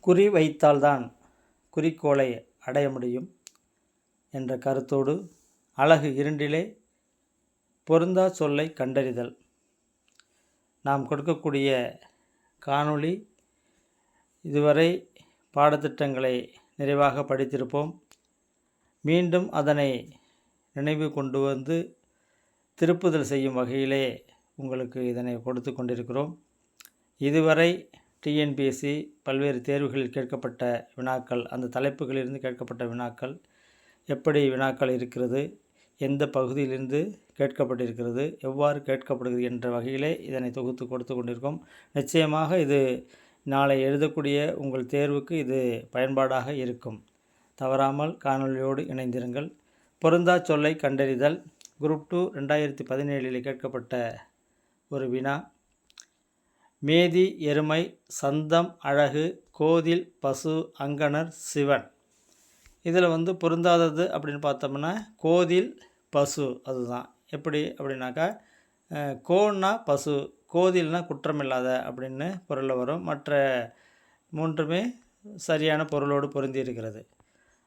குறி வைத்தால்தான் குறிக்கோளை அடைய முடியும் என்ற கருத்தோடு அழகு இரண்டிலே பொருந்தா சொல்லை கண்டறிதல். நாம் கொடுக்கக்கூடிய காணொளி இதுவரை பாடத்திட்டங்களை நிறைவாக படித்திருப்போம். மீண்டும் அதனை நினைவு கொண்டு வந்து திருப்புதல் செய்யும் வகையிலே உங்களுக்கு இதனை கொடுத்து கொண்டிருக்கிறோம். இதுவரை டிஎன்பிஎஸ்சி பல்வேறு தேர்வுகளில் கேட்கப்பட்ட வினாக்கள் அந்த தலைப்புகளிலிருந்து கேட்கப்பட்ட வினாக்கள் எப்படி வினாக்கள் இருக்கிறது எந்த பகுதியிலிருந்து கேட்கப்பட்டிருக்கிறது எவ்வாறு கேட்கப்படுகிறது என்ற வகையிலே இதனை தொகுத்து கொடுத்து கொண்டிருக்கோம். நிச்சயமாக இது நாளை எழுதக்கூடிய உங்கள் தேர்வுக்கு இது பயன்பாடாக இருக்கும். தவறாமல் காணொலியோடு இணைந்திருங்கள். பொருந்தா சொல்லை கண்டறிதல். குரூப் டூ ரெண்டாயிரத்தி பதினேழில் கேட்கப்பட்ட ஒரு வினா. மேதி எருமை சந்தம் அழகு கோதில் பசு அங்கனர் சிவன். இதில் வந்து பொருந்தாதது அப்படின்னு பார்த்தோம்னா கோதில் பசு அதுதான். எப்படி அப்படின்னாக்கா கோன்னா பசு கோதில்னா குற்றமில்லாத அப்படின்னு பொருளில் வரும். மற்ற மூன்றுமே சரியான பொருளோடு பொருந்தி இருக்கிறது.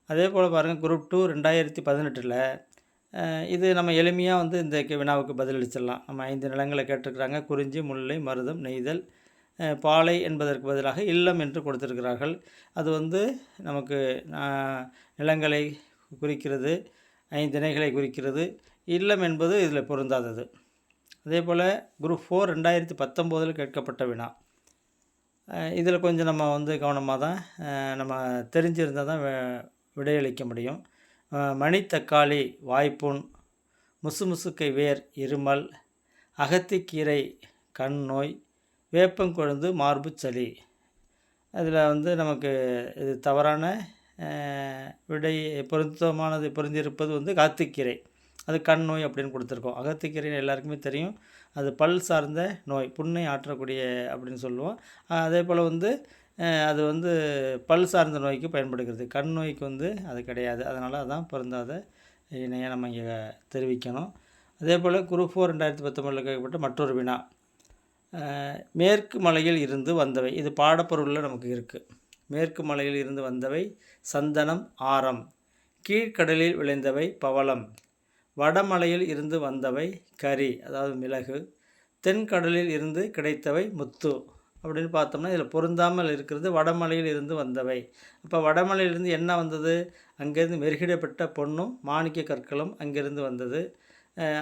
அதே போல் பாருங்கள் குரூப் டூ ரெண்டாயிரத்தி பதினெட்டில் இது நம்ம எளிமையாக வந்து இந்த வினாவுக்கு பதிலளிச்சிடலாம். நம்ம ஐந்து நிலங்களை கேட்டிருக்கிறாங்க. குறிஞ்சி முல்லை மருதம் நெய்தல் பாலை என்பதற்கு பதிலாக இல்லம் என்று கொடுத்திருக்கிறார்கள். அது வந்து நமக்கு நிலங்களை குறிக்கிறது ஐந்திணைகளை குறிக்கிறது. இல்லம் என்பது இதில் பொருந்தாதது. அதே போல் குரூப் ஃபோர் ரெண்டாயிரத்தி பத்தொம்போதில் கேட்கப்பட்ட வினா. இதில் கொஞ்சம் நம்ம வந்து கவனமாக தான் நம்ம தெரிஞ்சிருந்தால் தான் விடையளிக்க முடியும். மணித்தக்காளி வாய்ப்புண் முசுமுசுக்கை வேர் இருமல் அகத்திக்கீரை கண் நோய் வேப்பங்குழுந்து மார்பு சளி. அதில் வந்து நமக்கு இது தவறான விடை பொருத்தமானது பொருந்திருப்பது வந்து அகத்திக்கீரை. அது கண் நோய் அப்படின்னு கொடுத்துருக்கோம். அகத்திக்கீரைன்னு எல்லாருக்குமே தெரியும். அது பல் சார்ந்த நோய் புண்ணை ஆற்றக்கூடிய அப்படின்னு சொல்லுவோம். அதே போல் வந்து அது வந்து பல் சார்ந்த நோய்க்கு பயன்படுகிறது. கண் நோய்க்கு வந்து அது கிடையாது. அதனால் அதான் பிறந்தாத இணையை நம்ம இங்கே தெரிவிக்கணும். அதே போல் குரூப் ஃபோர் ரெண்டாயிரத்தி பத்தொம்பதில் கேட்கப்பட்ட மற்றொரு வினா. மேற்கு மலையில் இருந்து வந்தவை. இது பாடப்பொருளில் நமக்கு இருக்குது மேற்கு மலையில் இருந்து வந்தவை சந்தனம் ஆரம். கீழ்க்கடலில் விளைந்தவை பவளம். வடமலையில் இருந்து வந்தவை கரி அதாவது மிளகு. தென்கடலில் இருந்து கிடைத்தவை முத்து. அப்படின்னு பார்த்தோம்னா இதில் பொருந்தாமல் இருக்கிறது வடமலையில் இருந்து வந்தவை. அப்போ வடமலையிலிருந்து என்ன வந்தது? அங்கேருந்து மெருகிடப்பட்ட பொண்ணும் மாணிக்க கற்களும் அங்கேருந்து வந்தது.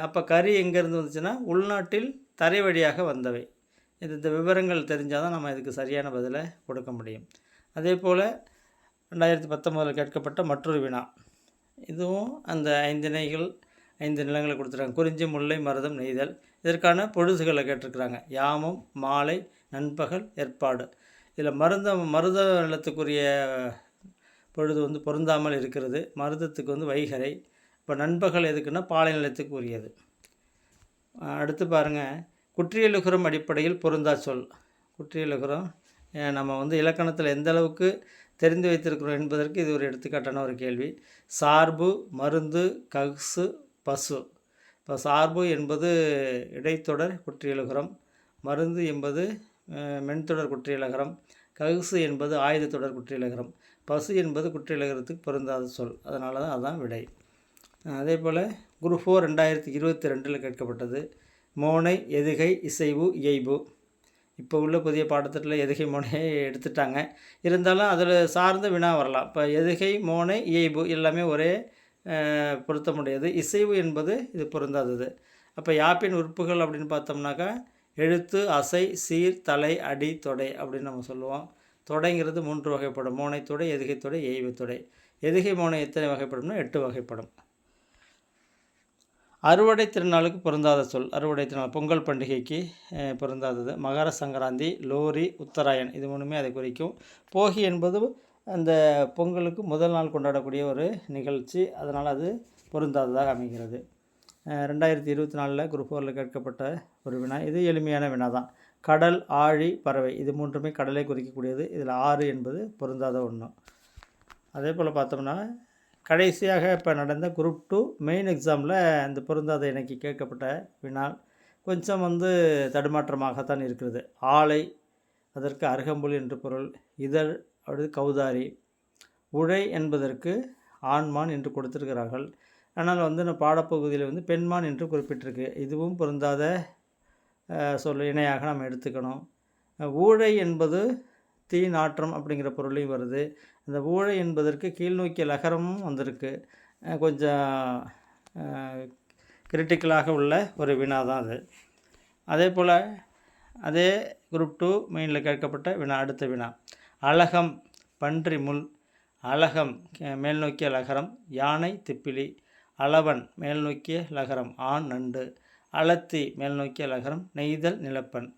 அப்போ கறி எங்கேருந்து வந்துச்சுன்னா உள்நாட்டில் தரை வழியாக வந்தவை. இது இந்த விவரங்கள் தெரிஞ்சால் தான் நம்ம இதுக்கு சரியான பதிலை கொடுக்க முடியும். அதே போல் ரெண்டாயிரத்தி பத்தொம்போதில் கேட்கப்பட்ட மற்றொரு வினா. இதுவும் அந்த ஐந்துணைகள் ஐந்து நிலங்களை கொடுத்துருக்காங்க. குறிஞ்சி முல்லை மருதம் நெய்தல். இதற்கான பொழுதுகளை கேட்டிருக்கிறாங்க. யாமம் மாலை நண்பகல் ஏற்பாடு. இதில் மருந்த மருத நிலத்துக்குரிய பொழுது வந்து பொருந்தாமல் இருக்கிறது. மருதத்துக்கு வந்து வைகரை. இப்போ நண்பகல் எதுக்குன்னா பாலை நிலத்துக்கு உரியது. அடுத்து பாருங்கள் குற்றியலுகரம் அடிப்படையில் பொருந்தா சொல். குற்றியலுகரம் நம்ம வந்து இலக்கணத்தில் எந்த அளவுக்கு தெரிந்து வைத்திருக்கிறோம் என்பதற்கு இது ஒரு எடுத்துக்காட்டான ஒரு கேள்வி. சார்பு மருந்து ககுசு பசு. இப்போ சார்பு என்பது இடைத்தொடர் குற்றியலுகரம். மருந்து என்பது மென்தொடர் குற்றியலகரம். ககுசு என்பது ஆயுதத்தொடர் குற்றியலகரம். பசு என்பது குற்றியலகரத்துக்கு பொருந்தாத சொல். அதனால தான் அதுதான் விடை. அதே போல் குரு ஃபோர் ரெண்டாயிரத்தி இருபத்தி ரெண்டில் கேட்கப்பட்டது. மோனை எதுகை இசைவு இயைபு. இப்போ உள்ள புதிய பாடத்திட்டத்தில் எதுகை மோனையை எடுத்துட்டாங்க. இருந்தாலும் அதில் சார்ந்த வினா வரலாம். இப்போ எதுகை மோனை இயைபு எல்லாமே ஒரே பொருத்தமுடையது. இசைவு என்பது இது பொருந்தாதது. அப்போ யாப்பின் உறுப்புகள் அப்படின்னு பார்த்தோம்னாக்கா எழுத்து அசை சீர் தலை அடி தொடை அப்படின்னு நம்ம சொல்லுவோம். தொடைங்கிறது மூன்று வகைப்படும். மோனை தொடை எதுகை தொடை எய்வு தொடை. எதுகை மோனை எத்தனை வகைப்படும்னா எட்டு வகைப்படும். அறுவடை திருநாளுக்கு பொருந்தாத சொல். அறுவடை திருநாள் பொங்கல் பண்டிகைக்கு பொருந்தாதது. மகர சங்கராந்தி லோரி உத்தராயன் இது மூணுமே அதை குறிக்கும். போகி என்பது அந்த பொங்கலுக்கு முதல் நாள் கொண்டாடக்கூடிய ஒரு நிகழ்ச்சி. அதனால் அது பொருந்தாததாக அமைகிறது. ரெண்டாயிரத்தி இருபத்தி நாலில் குரூப் ஃபோரில் கேட்கப்பட்ட ஒரு வினா. இது எளிமையான வினா தான் கடல் ஆழி பறவை. இது மூன்றுமே கடலை குறிக்கக்கூடியது. இதில் ஆறு என்பது பொருந்தாத ஒன்று அதே போல் பார்த்தோம்னா கடைசியாக இப்போ நடந்த குரூப் டூ மெயின் எக்ஸாமில் இந்த பொருந்தாத இணைக்கு கேட்கப்பட்ட வினால் கொஞ்சம் வந்து தடுமாற்றமாகத்தான் இருக்கிறது. ஆலை அதற்கு அருகம்புல் என்று பொருள் இதழ் அடுத்து கௌதாரி உழை என்பதற்கு ஆண்மான் என்று கொடுத்திருக்கிறார்கள். ஆனால் வந்து இந்த பாடப்பகுதியில் வந்து பெண்மான் என்று குறிப்பிட்டிருக்கு. இதுவும் பொருந்தாத சொல் இணையாக நம்ம எடுத்துக்கணும். ஊழை என்பது தீ நாற்றம் அப்படிங்கிற பொருளையும் வருது. அந்த ஊழை என்பதற்கு கீழ்நோக்கிய லகரமும் வந்திருக்கு. கொஞ்சம் கிரிட்டிக்கலாக உள்ள ஒரு வினா தான் அது. அதே போல் அதே குரூப் டூ மெயினில் கேட்கப்பட்ட வினா அடுத்த வினா. அழகம் பன்றி முள். அழகம் மேல்நோக்கிய லகரம் யானை திப்பிலி. அளவன் மேல் நோக்கிய லகரம் ஆண் நண்டு. அளத்தி மேல் நோக்கிய லகரம் நெய்தல் நிலப்பன்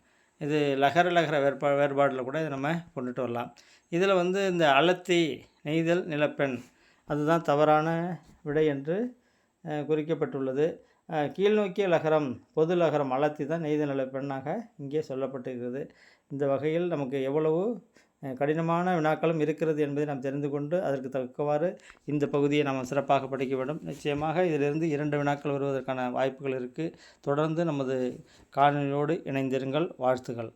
இது லகர லகர வேறுபா வேறுபாடில் கூட இதை நம்ம கொண்டுட்டு வரலாம். இதில் வந்து இந்த அளத்தி நெய்தல் நிலப்பெண் அதுதான் தவறான விடை என்று குறிக்கப்பட்டுள்ளது. கீழ்நோக்கிய லகரம் பொது லகரம் அளத்தி தான் நெய்தல் நிலப்பெண்ணாக இங்கே சொல்லப்பட்டிருக்கிறது. இந்த வகையில் நமக்கு எவ்வளவு கடினமான வினாக்களும் இருக்கிறது என்பதை நாம் தெரிந்து கொண்டு அதற்கு தக்கவாறு இந்த பகுதியை நாம் சிறப்பாக படிக்க வேண்டும். நிச்சயமாக இதிலிருந்து இரண்டு வினாக்கள் வருவதற்கான வாய்ப்புகள் இருக்குது தொடர்ந்து நமது காணொலியோடு இணைந்திருங்கள். வாழ்த்துக்கள்